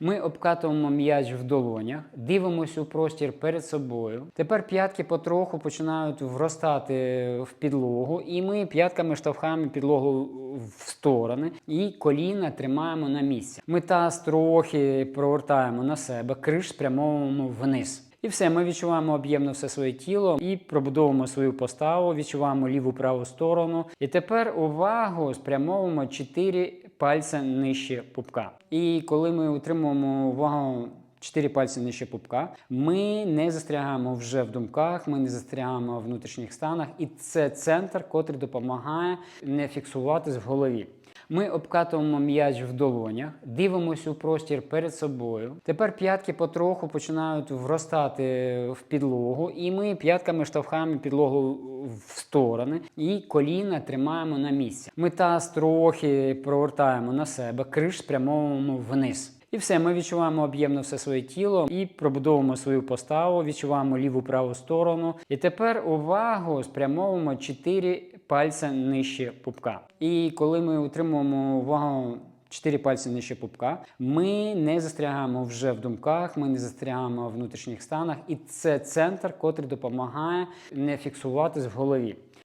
Ми обкатуємо м'яч в долонях, дивимося у простір перед собою. Тепер п'ятки потроху починають вростати в підлогу, і ми п'ятками штовхаємо підлогу в сторони і коліна тримаємо на місці. Ми таз трохи провертаємо на себе, криш спрямовуємо вниз. І все, ми відчуваємо об'ємно все своє тіло і пробудовуємо свою поставу, відчуваємо ліву праву сторону. І тепер увагу спрямовуємо 4 пальця нижче пупка. І коли ми утримуємо увагу 4 пальці нижче пупка, ми не застрягаємо вже в думках, ми не застрягаємо в внутрішніх станах, і це центр, котрий допомагає не фіксуватись в голові. Ми обкатуємо м'яч в долонях, дивимося у простір перед собою. Тепер п'ятки потроху починають вростати в підлогу, і ми п'ятками штовхаємо підлогу в сторони і коліна тримаємо на місці. Ми таз трохи провертаємо на себе, криш спрямовуємо вниз. І все, ми відчуваємо об'ємно все своє тіло і пробудовуємо свою поставу, відчуваємо ліву праву сторону. І тепер увагу спрямовуємо 4 пальця нижче пупка. І коли ми утримуємо увагу 4 пальці нижче пупка, ми не застрягаємо вже в думках, ми не застрягаємо в внутрішніх станах, і це центр, котрий допомагає не фіксуватись в голові.